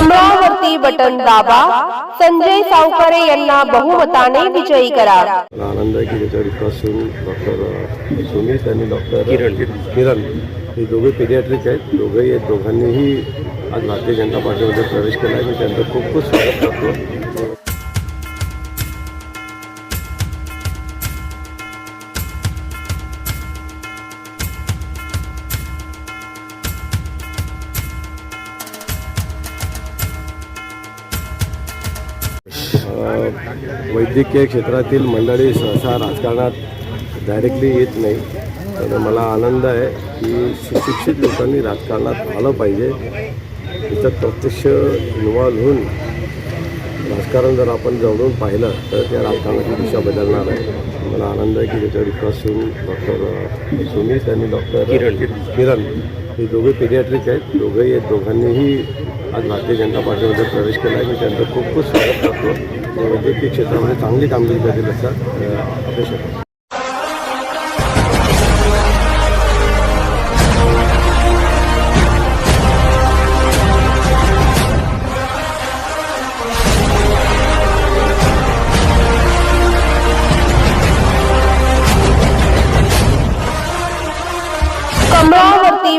कमळावरती button दाबा। संजय सावकारे बहुमता ने विजयी करा। आनंद आहे की त्याच्यावर विश्वास ठेवून डॉक्टर सुमित आणि डॉक्टर किरण. किरण. हे दोघे पेडियाट्रिक आहेत. दोघंही आहेत दोघांनीही आज भारतीय जनता पार्टी में प्रवेश केला आहे मी त्यांचं खूप खूप स्वागत करतो. वैद्यकीय क्षेत्रातील मंडळी सहसा राजकारणात डायरेक्टली येत नाही. तर मला आनंद आहे की सुशिक्षित लोकांनी राजकारणात आलं पाहिजे. त्याच्यात प्रत्यक्ष इन्व्हॉल्व होऊन राजकारण जर आपण जवळून पाहिलं तर त्या राजकारणाची दिशा बदलणार आहे. मला आनंद आहे की त्याच्यावर विश्वास ठेवून डॉक्टर सुमित आणि डॉक्टर किरण. किरण हे दोघे पेडियाट्रिक आहेत. दोघंही दोघांनीही आज भारतीय जनता पार्टीमध्ये प्रवेश केला आहे मी त्यांचं खूप खूप स्वागत करतो वैद्यकीय क्षेत्रामध्ये चांगली कामगिरी करीत असतात अपेक्षा करतो.